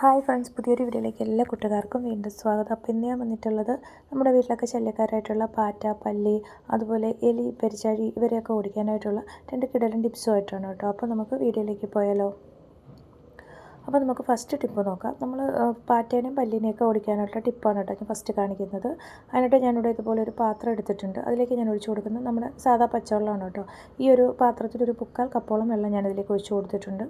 Hi friends പുതിയൊരു വീഡിയോയിലേക്ക് എല്ലാ കൂട്ടുകാർക്കും വീണ്ടും സ്വാഗതം. അപ്പോൾ ഇന്ന് ഞാൻ വന്നിട്ടുള്ളത് നമ്മുടെ വീട്ടിലൊക്കെ ശല്യക്കാരായിട്ടുള്ള പാറ്റ പല്ലി അതുപോലെ എലി പെരിച്ചാഴി ഇവരെയൊക്കെ ഓടിക്കാനായിട്ടുള്ള രണ്ട് കിടലൻ ടിപ്സുമായിട്ടാണ് കേട്ടോ. അപ്പോൾ നമുക്ക് വീഡിയോയിലേക്ക് പോയാലോ? അപ്പോൾ നമുക്ക് ഫസ്റ്റ് ടിപ്പ് നോക്കാം. നമ്മൾ പാറ്റേനെയും പല്ലിനെയൊക്കെ ഓടിക്കാനായിട്ടുള്ള ടിപ്പാണ് കേട്ടോ ഞാൻ ഫസ്റ്റ് കാണിക്കുന്നത്. അതിനായിട്ട് ഞാനിവിടെ ഇതുപോലെ ഒരു പാത്രം എടുത്തിട്ടുണ്ട്. അതിലേക്ക് ഞാൻ ഒഴിച്ചു കൊടുക്കുന്നത് നമ്മുടെ സാധാ പച്ചവെള്ളമാണ് കേട്ടോ. ഈ ഒരു പാത്രത്തിൽ ഒരു മുക്കാൽ കപ്പോളം വെള്ളം ഞാനിതിലേക്ക് ഒഴിച്ചു കൊടുത്തിട്ടുണ്ട്.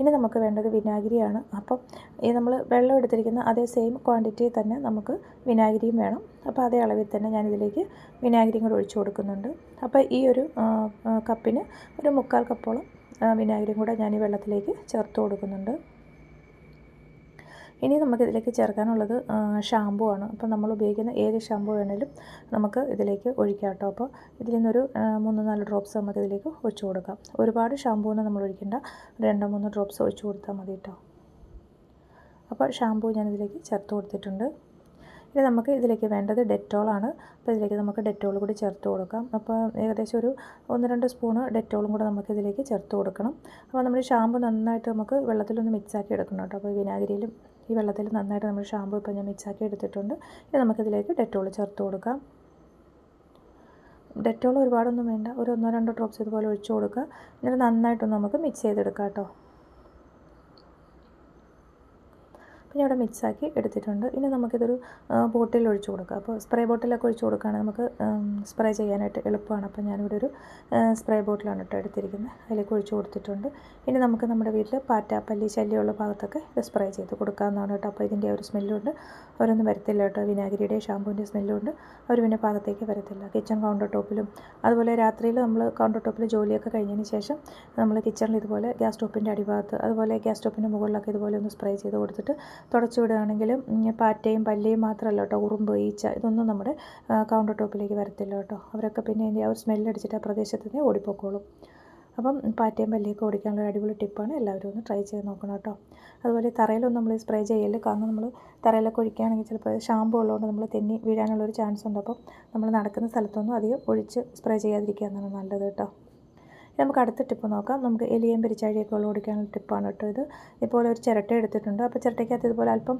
ഇനി നമുക്ക് വേണ്ടത് വിനാഗിരിയാണ്. അപ്പം ഈ നമ്മൾ വെള്ളം എടുത്തിരിക്കുന്ന അതേ സെയിം ക്വാണ്ടിറ്റി തന്നെ നമുക്ക് വിനാഗിരിയും വേണം. അപ്പോൾ അതേ അളവിൽ തന്നെ ഞാനിതിലേക്ക് വിനാഗിരിയും കൂടെ ഒഴിച്ചു കൊടുക്കുന്നുണ്ട്. അപ്പോൾ ഈ ഒരു കപ്പിന് ഒരു മുക്കാൽ കപ്പോളം വിനാഗിരിയും കൂടെ ഞാൻ ഈ വെള്ളത്തിലേക്ക് ചേർത്ത് കൊടുക്കുന്നുണ്ട്. ഇനി നമുക്ക് ഇതിലേക്ക് ചേർക്കാനുള്ളത് ഷാമ്പു ആണ്. അപ്പോൾ നമ്മൾ ഉപയോഗിക്കുന്ന ഏത് ഷാമ്പു വേണേലും നമുക്ക് ഇതിലേക്ക് ഒഴിക്കാം കേട്ടോ അപ്പോൾ ഇതിൽ നിന്നൊരു മൂന്ന് നാല് ഡ്രോപ്സ് നമുക്ക് ഇതിലേക്ക് ഒഴിച്ചു കൊടുക്കാം. ഒരുപാട് ഷാമ്പൂ നമ്മൾ ഒഴിക്കേണ്ട. രണ്ടോ മൂന്ന് ഡ്രോപ്സ് ഒഴിച്ചു കൊടുത്താൽ മതി കേട്ടോ അപ്പോൾ ഷാമ്പൂ ഞാനിതിലേക്ക് ചേർത്ത് കൊടുത്തിട്ടുണ്ട്. ഇനി നമുക്ക് ഇതിലേക്ക് വേണ്ടത് ഡെറ്റോളാണ് അപ്പോൾ ഇതിലേക്ക് നമുക്ക് ഡെറ്റോൾ കൂടി ചേർത്ത് കൊടുക്കാം. അപ്പോൾ ഏകദേശം ഒരു ഒന്ന് രണ്ട് സ്പൂണ് ഡെറ്റോളും കൂടെ നമുക്ക് ഇതിലേക്ക് ചേർത്ത് കൊടുക്കണം. അപ്പോൾ നമ്മൾ ഷാമ്പു നന്നായിട്ട് നമുക്ക് വെള്ളത്തിലൊന്ന് മിക്സാക്കി എടുക്കണം കേട്ടോ അപ്പോൾ വിനാഗിരിയിലും ഈ വെള്ളത്തിൽ നന്നായിട്ട് നമ്മൾ ഷാമ്പു ഇപ്പം ഞാൻ മിക്സാക്കി എടുത്തിട്ടുണ്ട്. ഇത് നമുക്കിതിലേക്ക് ഡെറ്റോൾ ചേർത്ത് കൊടുക്കാം. ഡെറ്റോൾ ഒരുപാടൊന്നും വേണ്ട. ഒരു ഒന്നോ രണ്ടോ ഡ്രോപ്സ് ഇതുപോലെ ഒഴിച്ചു കൊടുക്കുക. എന്നിട്ട് നന്നായിട്ടൊന്ന് നമുക്ക് മിക്സ് ചെയ്തെടുക്കാം കേട്ടോ. പിന്നെ ഇവിടെ മിക്സാക്കി എടുത്തിട്ടുണ്ട്. ഇനി നമുക്കിതൊരു ബോട്ടിൽ ഒഴിച്ച് കൊടുക്കുക അപ്പോൾ സ്പ്രേ ബോട്ടിലൊക്കെ ഒഴിച്ച് കൊടുക്കുകയാണെങ്കിൽ നമുക്ക് സ്പ്രേ ചെയ്യാനായിട്ട് എളുപ്പമാണ്. അപ്പോൾ ഞാനിവിടെ ഒരു സ്പ്രേ ബോട്ടിലാണ് കേട്ടോ എടുത്തിരിക്കുന്നത്. അതിലേക്ക് ഒഴിച്ച് കൊടുത്തിട്ടുണ്ട്. ഇനി നമുക്ക് നമ്മുടെ വീട്ടിൽ പാറ്റാപ്പല്ലി പല്ലി ശല്യമുള്ള ഭാഗത്തൊക്കെ ഇത് സ്പ്രേ ചെയ്ത് കൊടുക്കാവുന്നതാണ് കേട്ടോ. അപ്പോൾ ഇതിന്റെ ഒരു സ്മെല്ലുണ്ട്. അവരൊന്നും വരത്തില്ല കേട്ടോ. വിനാഗിരിയുടെ ഷാമ്പൂവിന്റെ സ്മെല്ലുണ്ട്. അവർ പിന്നെ ഭാഗത്തേക്ക് വരത്തില്ല. കിച്ചൺ കൗണ്ടർ ടോപ്പിലും അതുപോലെ രാത്രിയിൽ നമ്മൾ കൗണ്ടർ ടോപ്പിൽ ജോലിയൊക്കെ കഴിഞ്ഞതിന് ശേഷം നമ്മൾ കിച്ചണിൽ ഇതുപോലെ ഗ്യാസ് സ്റ്റോപ്പിന്റെ അടിഭാഗത്ത് അതുപോലെ ഗ്യാസ് സ്റ്റോപ്പിന്റെ മുകളിലൊക്കെ ഇതുപോലെ ഒന്ന് സ്പ്രേ ചെയ്ത് കൊടുത്തിട്ട് തുടച്ചു വിടുകയാണെങ്കിലും പാറ്റയും പല്ലിയും മാത്രമല്ല കേട്ടോ ഉറുമ്പ് ഈച്ച ഇതൊന്നും നമ്മുടെ കൗണ്ടർ ടോപ്പിലേക്ക് വരത്തില്ല കേട്ടോ. അവരൊക്കെ പിന്നെ അതിന്റെ ആ ഒരു സ്മെല്ലടിച്ചിട്ട് ആ പ്രദേശത്ത് നിന്ന് ഓടിപ്പോക്കോളും. അപ്പം പാറ്റയും പല്ലിയൊക്കെ ഓടിക്കാനുള്ള ഒരു അടിപൊളി ടിപ്പാണ് എല്ലാവരും ഒന്ന് ട്രൈ ചെയ്ത് നോക്കണം കേട്ടോ. അതുപോലെ തറയിലൊന്നും നമ്മൾ സ്പ്രേ ചെയ്യൽ കാരണം നമ്മൾ തറയിലൊക്കെ ഒഴിക്കുകയാണെങ്കിൽ ചിലപ്പോൾ ഷാമ്പു ഉള്ളതുകൊണ്ട് നമ്മൾ തെന്നി വീഴാനുള്ളൊരു ചാൻസ് ഉണ്ട്. അപ്പം നമ്മൾ നടക്കുന്ന സ്ഥലത്തൊന്നും അധികം ഒഴിച്ച് സ്പ്രേ ചെയ്യാതിരിക്കുക എന്നാണ് നല്ലത് കേട്ടോ. നമുക്ക് അടുത്ത ടിപ്പ് നോക്കാം. നമുക്ക് എലിയും പെരിച്ചാഴിയൊക്കെ ഉള്ള ഓടിക്കാനുള്ള ടിപ്പാണ് കേട്ടോ ഇത്. ഇതുപോലെ ഒരു ചിരട്ട എടുത്തിട്ടുണ്ട്. അപ്പോൾ ചിരട്ടയ്ക്കകത്ത് ഇതുപോലെ അല്പം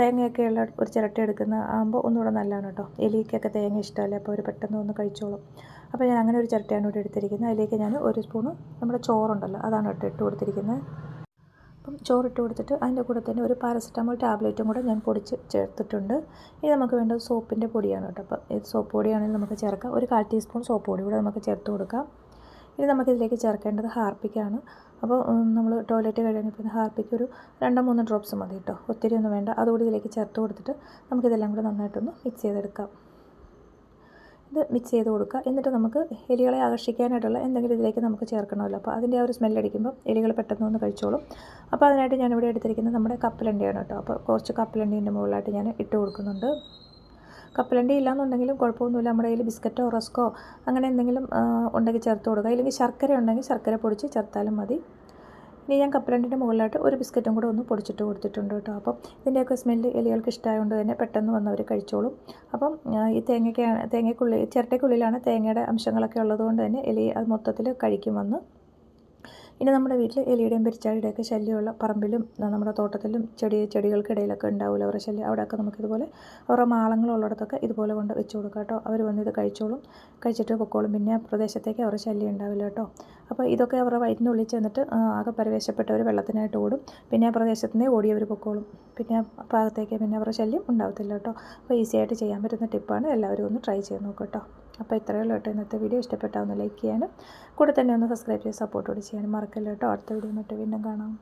തേങ്ങയൊക്കെ ഉള്ള ഒരു ചിരട്ട എടുക്കുന്ന ആകുമ്പോൾ ഒന്നുകൂടെ നല്ലതാണ് കേട്ടോ. എലിക്കൊക്കെ തേങ്ങ ഇഷ്ടമല്ലേ? അപ്പോൾ അവർ പെട്ടെന്ന് ഒന്ന് കഴിച്ചോളും. അപ്പോൾ ഞാൻ അങ്ങനെ ഒരു ചിരട്ടയാണ് ഇവിടെ എടുത്തിരിക്കുന്നത്. അതിലേക്ക് ഞാൻ ഒരു സ്പൂണ് നമ്മുടെ ചോറുണ്ടല്ലോ അതാണ് കേട്ടോ ഇട്ട് കൊടുത്തിരിക്കുന്നത്. അപ്പം ചോറിട്ട് കൊടുത്തിട്ട് അതിന്റെ കൂടെ തന്നെ ഒരു പാരസെറ്റമോൾ ടാബ്ലറ്റും കൂടെ ഞാൻ പൊടിച്ച് ചേർത്തിട്ടുണ്ട്. ഇനി നമുക്ക് വേണ്ടത് സോപ്പിന്റെ പൊടിയാണ് കേട്ടോ. അപ്പം ഇത് സോപ്പ് പൊടിയാണെങ്കിൽ നമുക്ക് ചേർക്കാം. ഒരു കാൽ ടീസ്പൂൺ സോപ്പ് പൊടി കൂടെ നമുക്ക് ചേർത്ത് കൊടുക്കാം. ഇനി നമുക്കിതിലേക്ക് ചേർക്കേണ്ടത് ഹാർപ്പിക്കാണ്. അപ്പോൾ നമ്മൾ ടോയ്ലറ്റ് കഴിയുമ്പോൾ ഹാർപ്പിക്ക് ഒരു രണ്ടോ മൂന്നോ ഡ്രോപ്സ് മതി കേട്ടോ. ഒത്തിരി ഒന്നും വേണ്ട. അതുകൂടി ഇതിലേക്ക് ചേർത്ത് കൊടുത്തിട്ട് നമുക്കിതെല്ലാം കൂടി നന്നായിട്ടൊന്ന് മിക്സ് ചെയ്തെടുക്കാം. ഇത് മിക്സ് ചെയ്ത് കൊടുക്കുക. എന്നിട്ട് നമുക്ക് എലികളെ ആകർഷിക്കാനായിട്ടുള്ള എന്തെങ്കിലും ഇതിലേക്ക് നമുക്ക് ചേർക്കണമല്ലോ. അപ്പോൾ അതിന്റെ ആ ഒരു സ്മെല്ലടിക്കുമ്പോൾ എലികൾ പെട്ടെന്ന് ഒന്ന് കഴിച്ചോളും. അപ്പോൾ അതിനായിട്ട് ഞാനിവിടെ എടുത്തിരിക്കുന്നത് നമ്മുടെ കപ്പലണ്ടിയാണ് കേട്ടോ. അപ്പോൾ കുറച്ച് കപ്പലണ്ടീന്റെ മുകളിലായിട്ട് ഞാൻ ഇട്ട് കൊടുക്കുന്നുണ്ട്. കപ്പലണ്ടി ഇല്ലാന്നുണ്ടെങ്കിലും കുഴപ്പമൊന്നുമില്ല. നമ്മുടെ കയ്യിൽ ബിസ്ക്കറ്റോ റസ്ക്കോ അങ്ങനെ എന്തെങ്കിലും ഉണ്ടെങ്കിൽ ചേർത്ത് കൊടുക്കുക. ഇല്ലെങ്കിൽ ശർക്കര ഉണ്ടെങ്കിൽ ശർക്കര പൊടിച്ച് ചേർത്താലും മതി. ഇനി ഞാൻ കപ്പലണ്ടിന്റെ മുകളിലായിട്ട് ഒരു ബിസ്ക്കറ്റും കൂടെ ഒന്ന് പൊടിച്ചിട്ട് കൊടുത്തിട്ടുണ്ട് കേട്ടോ. അപ്പം ഇതിന്റെയൊക്കെ സ്മെല്ല് എലികൾക്ക് ഇഷ്ടമായതുകൊണ്ട് തന്നെ പെട്ടെന്ന് വന്ന് അവർ കഴിച്ചോളും. അപ്പം ഈ തേങ്ങയ്ക്കാണ് തേങ്ങയ്ക്കുള്ളിൽ ചിരട്ടയ്ക്കുള്ളിലാണ് തേങ്ങയുടെ അംശങ്ങളൊക്കെ ഉള്ളതുകൊണ്ട് തന്നെ എലി അത് മൊത്തത്തിൽ കഴിക്കും വന്ന് ഇനി നമ്മുടെ വീട്ടിൽ എലിയുടെയും പെരിച്ചാഴിയുടെയൊക്കെ ശല്യമുള്ള പറമ്പിലും നമ്മുടെ തോട്ടത്തിലും ചെടി ചെടികൾക്കിടയിലൊക്കെ ഉണ്ടാവില്ല അവരുടെ ശല്യം. അവിടെയൊക്കെ നമുക്കിതുപോലെ അവരുടെ മാളങ്ങളുള്ളിടത്തൊക്കെ ഇതുപോലെ കൊണ്ട് വെച്ച് കൊടുക്കാം കേട്ടോ. അവർ വന്ന് ഇത് കഴിച്ചോളും. കഴിച്ചിട്ട് പൊക്കോളും. പിന്നെ പ്രദേശത്തേക്ക് അവരുടെ ശല്യം ഉണ്ടാവില്ല കേട്ടോ. അപ്പോൾ ഇതൊക്കെ അവരുടെ വയറ്റിനുള്ളിൽ ചെന്നിട്ട് ആകെ പരിവേശപ്പെട്ടവർ വെള്ളത്തിനായിട്ട് ഓടും. പിന്നെ ആ പ്രദേശത്തു നിന്ന് ഓടിയവർ പൊക്കോളും. പിന്നെ ഭാഗത്തേക്ക് പിന്നെ അവരുടെ ശല്യം ഉണ്ടാവത്തില്ല കേട്ടോ. അപ്പോൾ ഈസി ആയിട്ട് ചെയ്യാൻ പറ്റുന്ന ടിപ്പാണ്. എല്ലാവരും ഒന്ന് ട്രൈ ചെയ്ത് നോക്കും കേട്ടോ. അപ്പോൾ ഇത്രയേ ഉള്ളൂ കേട്ടോ ഇന്നത്തെ വീഡിയോ. ഇഷ്ടപ്പെട്ടാൽ ഒന്ന് ലൈക്ക് ചെയ്യാനും കൂടെ തന്നെ ഒന്ന് സബ്സ്ക്രൈബ് ചെയ്ത് സപ്പോർട്ട് കൂടി ചെയ്യാനും മറക്കല്ലോ കേട്ടോ. അടുത്ത വീഡിയോ മറ്റു വീണ്ടും കാണാം.